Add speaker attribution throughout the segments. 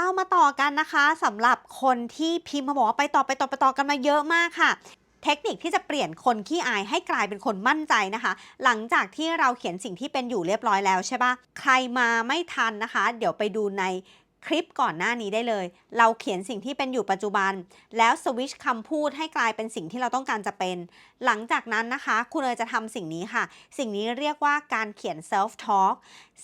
Speaker 1: เรามาต่อกันนะคะสำหรับคนที่พิมพ์มาบอกว่าไปต่อไปต่อไปต่อกันมาเยอะมากค่ะ เทคนิคที่จะเปลี่ยนคนขี้อายให้กลายเป็นคนมั่นใจนะคะ หลังจากที่เราเขียนสิ่งที่เป็นอยู่เรียบร้อยแล้วใช่ปะใครมาไม่ทันนะคะ เดี๋ยวไปดูในคลิปก่อนหน้านี้ได้เลย เราเขียนสิ่งที่เป็นอยู่ปัจจุบัน แล้วสวิชคำพูดให้กลายเป็นสิ่งที่เราต้องการจะเป็น หลังจากนั้นนะคะ คุณเอยจะทำสิ่งนี้ค่ะ สิ่งนี้เรียกว่าการเขียน self talk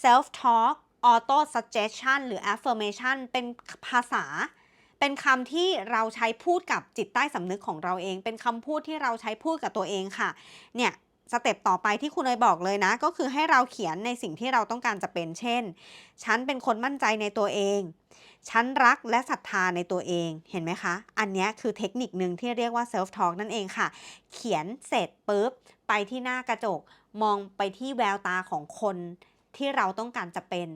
Speaker 1: self talk auto suggestion หรือ affirmation เป็นภาษา เป็นคำที่เราใช้พูดกับจิตใต้สำนึกของเราเอง เป็นคำพูดที่เราใช้พูดกับตัวเองค่ะ เนี่ยสเต็ปต่อไปที่คุณเอยบอกเลยนะ ก็คือให้เราเขียนในสิ่งที่เราต้องการจะเป็นเช่น ฉันเป็นคนมั่นใจในตัวเอง ฉันรักและศรัทธาในตัวเองเห็นไหมคะ อันนี้คือเทคนิคหนึ่งที่เรียกว่า self talk นั่นเองค่ะ เขียนเสร็จปุ๊บ ไปที่หน้ากระจก มองไปที่แววตาของคน ที่เราต้องการจะเป็น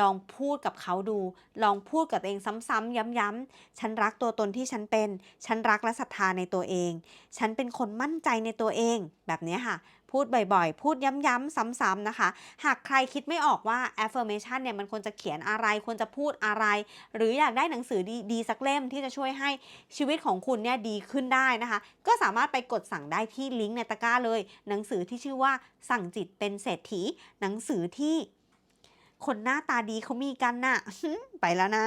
Speaker 1: ลองพูดกับเขาดู ลองพูดกับตัวเองซ้ำๆย้ำๆฉันรักตัวตนที่ฉันเป็น ฉันรักและศรัทธาในตัวเอง ฉันเป็นคนมั่นใจในตัวเอง แบบนี้ค่ะ พูดบ่อยๆ พูดย้ำๆซ้ำๆนะคะ หากใครคิดไม่ออกว่า affirmation เนี่ยมันควรจะเขียนอะไร ควรจะพูดอะไร หรืออยากได้หนังสือดีๆสักเล่มที่จะช่วยให้ชีวิตของคุณเนี่ยดีขึ้นได้นะคะ ก็สามารถไปกดสั่งได้ที่ลิงก์ในตะกร้าเลย หนังสือที่ชื่อว่าสั่งจิตเป็นเศรษฐี หนังสือที่คนหน้าตาดีเขามีกันน่ะ ไปแล้วนะ